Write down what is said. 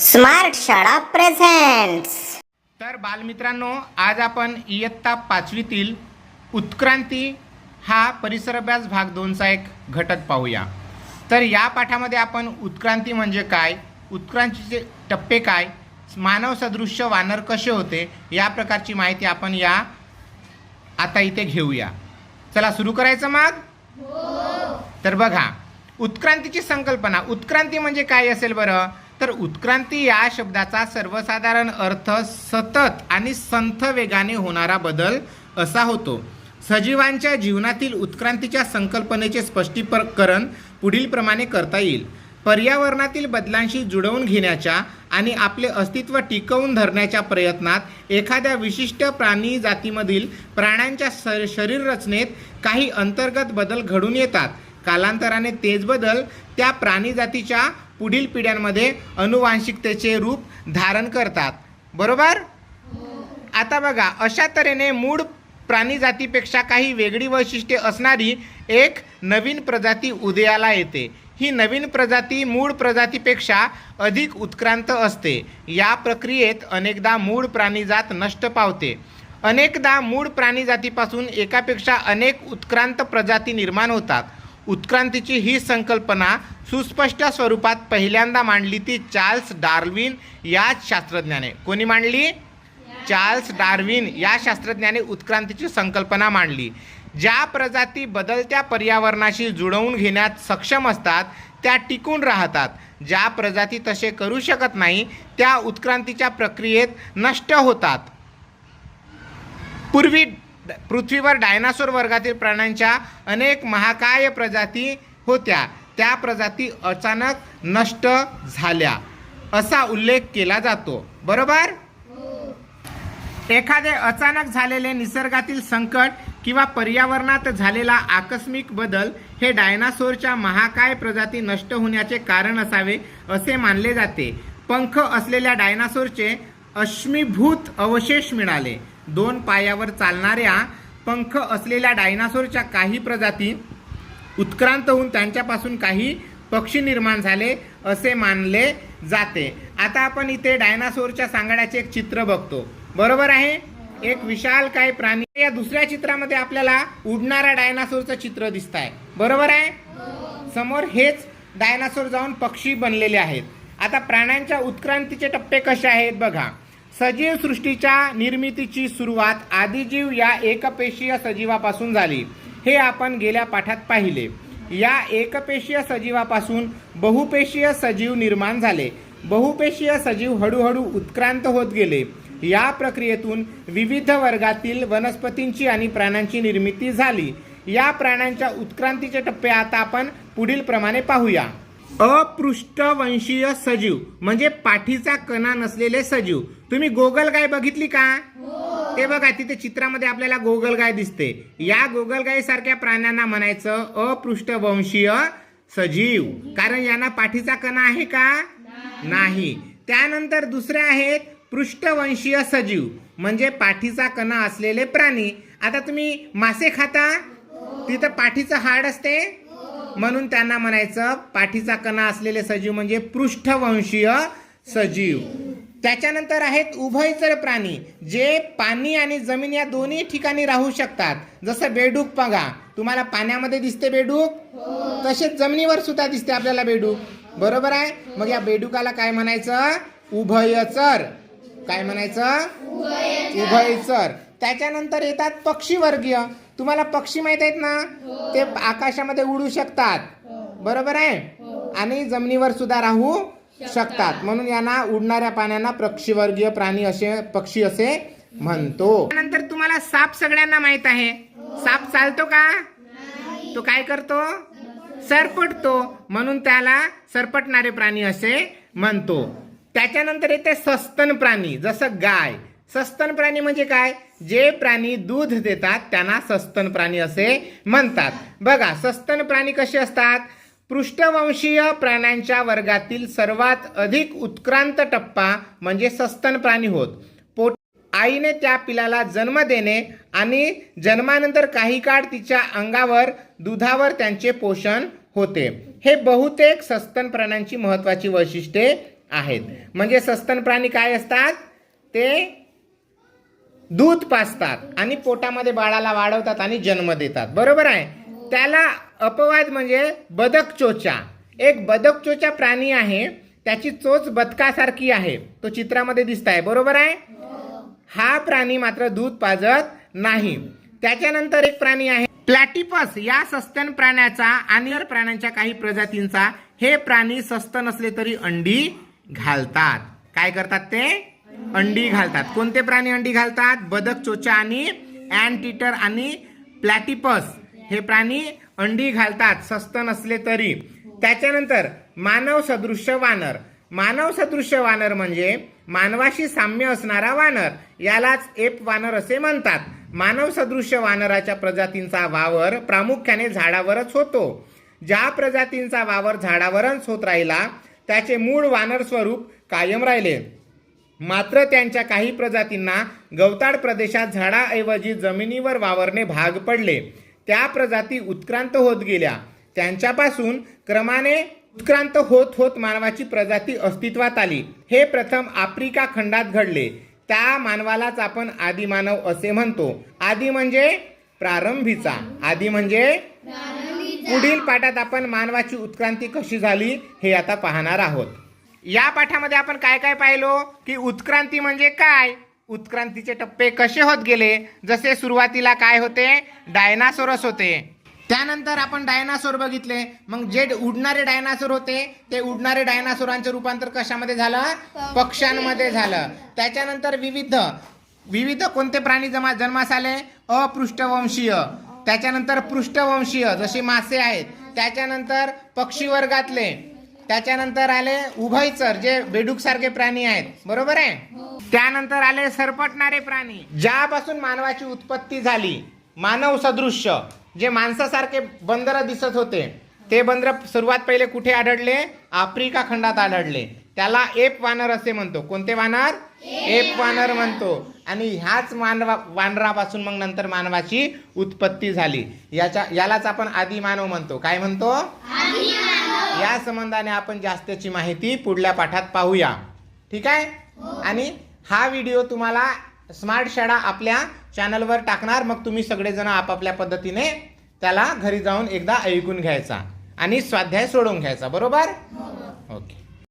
Smart शाळा presents तर बालमित्रांनो आज आपण इयत्ता पाचवीतील उत्क्रांती हा परिसर अभ्यास भाग दोनचा एक घटक पाहूया. तर या पाठामध्ये आपण उत्क्रांती म्हणजे काय उत्क्रांतीचे टप्पे काय मानव सदृश्य वानर कसे होते या प्रकारची माहिती आपण या आता इथे घेऊया. चला सुरू करायचं मग? तर बघा उत्क्रांतीची संकल्पना. उत्क्रांती म्हणजे काय असेल बरं? तर उत्क्रांती या शब्दाचा सर्वसाधारण अर्थ सतत आणि संथ वेगाने होणारा बदल असा होतो. सजीवांच्या जीवनातील उत्क्रांतीच्या संकल्पनेचे स्पष्टीकरण पुढीलप्रमाणे करता येईल. पर्यावरणातील बदलांशी जुळवून घेण्याच्या आणि आपले अस्तित्व टिकवून धरण्याच्या प्रयत्नात एखाद्या विशिष्ट प्राणी जातीमधील प्राण्यांच्या शरीर रचनेत काही अंतर्गत बदल घडून येतात. कालांतराने तेच बदल त्या प्राणीजातीच्या पुढील पिढ्यांमध्ये अनुवांशिकतेचे रूप धारण करतात. बरोबर? आता बघा अशा तऱ्हेने मूळ प्राणीजातीपेक्षा काही वेगळी वैशिष्ट्ये असणारी एक नवीन प्रजाती उदयाला येते. ही नवीन प्रजाती मूळ प्रजातीपेक्षा अधिक उत्क्रांत असते. या प्रक्रियेत अनेकदा मूळ प्राणीजात नष्ट पावते. अनेकदा मूळ प्राणी जातीपासून एकापेक्षा अनेक उत्क्रांत प्रजाती निर्माण होतात. उत्क्रांतीची ही संकल्पना सुस्पष्ट स्वरूपात पहिल्यांदा मांडली ती चार्ल्स डार्विन याच शास्त्रज्ञाने. कोणी मांडली? चार्ल्स डार्विन या शास्त्रज्ञाने उत्क्रांतीची संकल्पना मांडली. ज्या प्रजाती बदलत्या पर्यावरणाशी जुळवून घेण्यात सक्षम असतात त्या टिकून राहतात. ज्या प्रजाती तसे करू शकत नाही त्या उत्क्रांतीच्या प्रक्रियेत नष्ट होतात. पूर्वी पृथ्वीवर डायनासोर वर्गातील प्राण्यांच्या अनेक महाकाय प्रजाती होत्या. त्या प्रजाती अचानक नष्ट झाल्या. असा उल्लेख केला जातो. बरोबर? एखादे अचानक झालेले निसर्गातील संकट किंवा पर्यावरणात झालेला आकस्मिक बदल हे डायनासोरच्या महाकाय प्रजाती नष्ट होण्याचे कारण असावे असे मानले जाते. पंख असलेल्या डायनासोरचे अश्मीभूत अवशेष मिळाले. दोन पायावर चालणाऱ्या पंख असलेल्या डायनासोरच्या काही प्रजाती उत्क्रांत होऊन त्यांच्यापासून काही पक्षी निर्माण झाले असे मानले जाते. आता आपण इथे डायनासोरच्या सांगाड्याचे एक चित्र बघतो. बरोबर आहे? एक विशाल काय प्राणी या दुसऱ्या चित्रामध्ये आपल्याला उडणाऱ्या डायनासोरचं चित्र दिसत आहे बरोबर आहे? समोर हेच डायनासोर जाऊन पक्षी बनलेले आहेत. आता प्राण्यांच्या उत्क्रांतीचे टप्पे कसे आहेत बघा. सजीव सृष्टीच्या निर्मितीची सुरुवात आदिजीव या एकपेशीय सजीवापासून झाली. हे आपण गेल्या पाठात पाहिले. या एकपेशीय सजीवापासून बहुपेशीय सजीव निर्माण झाले. बहुपेशीय सजीव हळूहळू उत्क्रांत होत गेले. या प्रक्रियेतून विविध वर्गातील वनस्पतींची आणि प्राण्यांची निर्मिती झाली. या प्राण्यांच्या उत्क्रांतीचे टप्पे आता आपण पुढील प्रमाणे पाहूया. अपृष्ठवंशीय सजीव म्हणजे पाठीचा कणा नसलेले सजीव. तुम्ही गोगलगाय बघितली का? ते बघा तिथे चित्रामध्ये आपल्याला गोगलगाय दिसते. या गोगलगाई सारख्या प्राण्यांना म्हणायचं अपृष्ठवंशीय सजीव. कारण यांना पाठीचा कणा आहे का? नाही. त्यानंतर दुसरे आहेत पृष्ठवंशीय सजीव म्हणजे पाठीचा कणा असलेले प्राणी. आता तुम्ही मासे खाता? तिथं पाठीचं हाड असते? म्हणून त्यांना म्हणायचं पाठीचा कणा असलेले सजीव म्हणजे पृष्ठवंशीय सजीव. त्याच्यानंतर आहेत उभयचर प्राणी जे पाणी आणि जमीन या दोन्ही ठिकाणी राहू शकतात. जसं बेडूक बघा तुम्हाला पाण्यामध्ये दिसते बेडूक? तसेच जमिनीवर सुद्धा दिसते आपल्याला बेडूक. बरोबर आहे? मग या बेडूकाला काय म्हणायचं? उभयचर. काय म्हणायचं? उभयचर. त्याच्यानंतर येतात पक्षीवर्गीय. तुम्हाला पक्षी माहीत आहेत ना? ते आकाशामध्ये उडू शकतात. बरोबर आहे? आणि जमिनीवर सुद्धा राहू शकतात. म्हणून यांना उडणाऱ्या पाण्यांना पक्षीवर्गीय प्राणी असे पक्षी असे म्हणतो. नंतर तुम्हाला साप सगळ्यांना माहीत आहे. साप चालतो का? तो काय करतो? सरपटतो. म्हणून त्याला सरपटणारे प्राणी असे म्हणतो. त्याच्यानंतर येते सस्तन प्राणी जसं गाय. सस्तन प्राणी म्हणजे काय? जे प्राणी दूध देतात त्यांना सस्तन प्राणी असे म्हणतात. बघा सस्तन प्राणी कसे असतात? पृष्ठवंशीय प्राण्यांच्या वर्गातील सर्वात अधिक उत्क्रांत टप्पा म्हणजे सस्तन प्राणी होत. पोट आईने त्या पिलाला जन्म देणे आणि जन्मानंतर काही काळ तिच्या अंगावर दुधावर त्यांचे पोषण होते. हे बहुतेक सस्तन प्राण्यांची महत्त्वाची वैशिष्ट्ये आहेत. म्हणजे सस्तन प्राणी काय असतात? ते दूध पाजतात आणि पोटामध्ये बाळाला वाढवतात आणि जन्म देतात. बरोबर आहे? त्याला अपवाद म्हणजे बदक चोचा एक बदक चोचा प्राणी आहे त्याची चोच बदकासारखी आहे. तो चित्रामध्ये दिसत आहे बरोबर आहे? हा प्राणी मात्र दूध पाजत नाही. त्याच्यानंतर एक प्राणी आहे प्लॅटिपस. या सस्तन प्राण्याचा आणि इतर प्राण्यांच्या काही प्रजातींचा हे प्राणी सस्त नसले तरी अंडी घालतात. काय करतात ते? अंडी घालतात. कोणते प्राणी अंडी घालतात? बदक चोचा आणि अँटीटर आणि प्लॅटिपस. हे प्राणी अंडी घालतात सस्त नसले तरी. त्याच्यानंतर मानव सदृश्य वानर. मानव सदृश्य वानर म्हणजे मानवाशी साम्य असणारा वानर. यालाच एप वानर असे म्हणतात. मानव सदृश्य वानराच्या प्रजातींचा वावर प्रामुख्याने झाडावरच होतो. ज्या प्रजातींचा वावर झाडावरच होत राहिला त्याचे मूळ वानर स्वरूप कायम राहिले. मात्र त्यांच्या काही प्रजातींना गवताळ प्रदेशात झाडाऐवजी जमिनीवर वावरणे भाग पडले. त्या प्रजाती उत्क्रांत होत गेल्या. त्यांच्यापासून क्रमाने उत्क्रांत होत होत मानवाची प्रजाती अस्तित्वात आली. हे प्रथम आफ्रिका खंडात घडले. त्या मानवालाच आपण आदिमानव असे म्हणतो. आदी म्हणजे प्रारंभीचा. आदी म्हणजे पुढील पाठात आपण मानवाची उत्क्रांती कशी झाली हे आता पाहणार आहोत. या पाठामध्ये आपण काय काय पाहिलो? की उत्क्रांती म्हणजे काय? उत्क्रांतीचे टप्पे कसे होत गेले? जसे सुरुवातीला काय होते? डायनासोरस होते. त्यानंतर आपण डायनासोर बघितले. मग जे उडणारे डायनासोर होते ते उडणारे डायनासोरांचे रूपांतर कशामध्ये झालं? पक्ष्यांमध्ये झालं. त्याच्यानंतर विविध विविध कोणते प्राणी जमा जन्मास आले? अपृष्ठवंशीय. त्याच्यानंतर पृष्ठवंशीय जसे मासे आहेत. त्याच्यानंतर पक्षी वर्गातले त्याच्यानंतर आले उभयचर जे बेडूक सारखे प्राणी आहेत. बरोबर आहे? त्यानंतर आले सरपटणारे प्राणी. ज्यापासून मानवाची उत्पत्ती झाली मानव सदृश्य जे माणसासारखे बंदर दिसत होते ते बंदर सुरुवात पहिले कुठे आढळले? आफ्रिका खंडात आढळले. त्याला एप वानर असे म्हणतो. कोणते वानर? एप वानर म्हणतो. आणि ह्याच मानवा वानरापासून मग नंतर मानवाची उत्पत्ती झाली. याच्या यालाच आपण आदी मानव म्हणतो. काय म्हणतो? या संबंधाने आपण जास्तची माहिती पुढल्या पाठात पाहूया. ठीक आहे? आणि हा व्हिडिओ तुम्हाला स्मार्ट शाळा आपल्या चॅनलवर टाकणार. मग तुम्ही सगळेजण आपापल्या पद्धतीने त्याला घरी जाऊन एकदा ऐकून घ्यायचा आणि स्वाध्याय सोडवून घ्यायचा. बरोबर? ओके